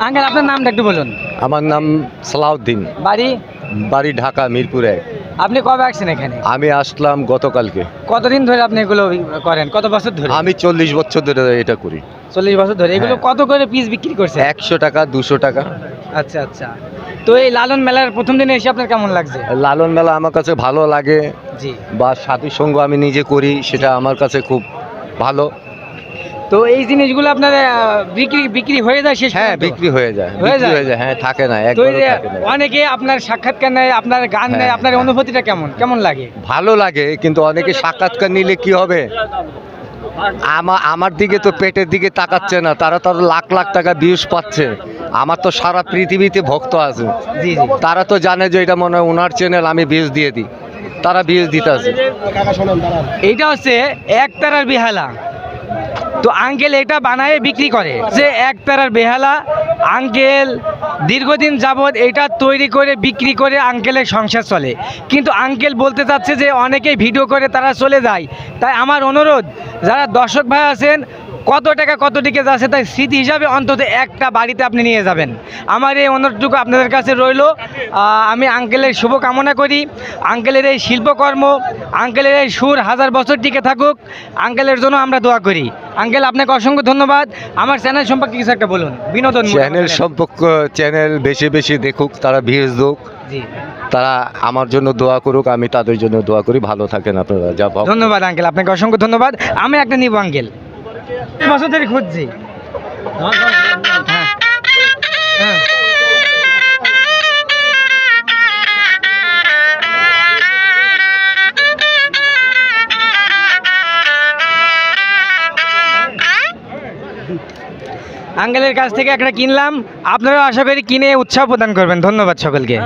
Uncle আপনার নামটা একটু বলুন। আমার নাম সালাউদ্দিন। বাড়ি? বাড়ি ঢাকা মিরপুরে। আপনি কবে আসছেন এখানে? আমি আসলাম গতকালকে। কতদিন ধরে আপনি এগুলো করেন? কত বছর ধরে? আমি চল্লিশ বছর ধরে এটা করি। চল্লিশ বছর ধরে। এগুলো হ্যাঁ। কত করে পিস বিক্রি করছে একশো টাকা দুশো টাকা। আচ্ছা আচ্ছা। তো এই লালন মেলার প্রথম দিনে এসে আপনার কেমন লাগছে? লালন মেলা আমার কাছে ভালো লাগে জি। বা সাথী সঙ্গ আমি নিজে করি সেটা আমার কাছে খুব ভালো। তো এই জিনিসগুলো আপনার বিক্রি বিক্রি হয়ে যায় শেষ হ্যাঁ বিক্রি হয়ে যায় হয়ে যায়? হয়ে যায় হ্যাঁ থাকে না অনেকে আপনার সাক্ষাৎকার নেয় আপনার গান নেয় হ্যাঁ, আপনার হ্যাঁ। অনুভূতিটা কেমন? কেমন লাগে? ভালো লাগে কিন্তু অনেকে সাক্ষাৎকার নিলে কি হবে? আমার আমার দিকে তো পেটের দিকে তাকাচ্ছে না তারা তো লাখ লাখ টাকা ভিউজ পাচ্ছে। আমার তো সারা পৃথিবীতে ভক্ত আছে। জি জি। তারা তো জানে যে এটা মনে হয় ওনার চ্যানেল আমি ভিউজ দিয়ে দিই। তারা ভিউজ দিতে আছে এইটা হচ্ছে একতারার বেহালা। তো আঙ্কেল এটা বানায় বিক্রি করে। যে এক প্যারার বেহালা, আঙ্কেল দীর্ঘদিন যাবৎ এটা তৈরি করে, বিক্রি করে আঙ্কেলের সংসার চলে। কিন্তু আঙ্কেল বলতে চাচ্ছে যে অনেকেই ভিডিও করে তারা চলে যায়। তাই আমার অনুরোধ, যারা দর্শক ভাই আছেন কত টাকা কত দিকে যাচ্ছে তাই স্মৃতি হিসাবে অন্তত একটা বাড়িতে আপনি নিয়ে যাবেন। আমার এই অনুরোধটুকু আপনাদের কাছে রইল। আমি আঙ্কেলের শুভ কামনা করি। আঙ্কেলের এই শিল্পকর্ম আঙ্কেলের এই সুর হাজার বছর টিকে থাকুক। আঙ্কেলের জন্য আমরা দোয়া করি। আঙ্কেল আপনাকে অসংখ্য ধন্যবাদ। আমার চ্যানেল সম্পর্কে কিছু একটা বলুন। বিনোদন চ্যানেল সম্পর্ক চ্যানেল বেশি বেশি দেখুক তারা ভিউজ দুক। তারা আমার জন্য দোয়া করুক আমি তাদের জন্য দোয়া করি। ভালো থাকেন আপনারা। যা ধন্যবাদ আঙ্কেল। আপনাকে অসংখ্য ধন্যবাদ। আমি একটা নিব আঙ্কেল। বছর ধরে খুঁজছি। হ্যাঁ। আঙ্কেলের কাছ থেকে একটা কিনলাম। আপনারাও আশা করি কিনে উৎসাহ প্রদান করবেন। ধন্যবাদ সকলকে।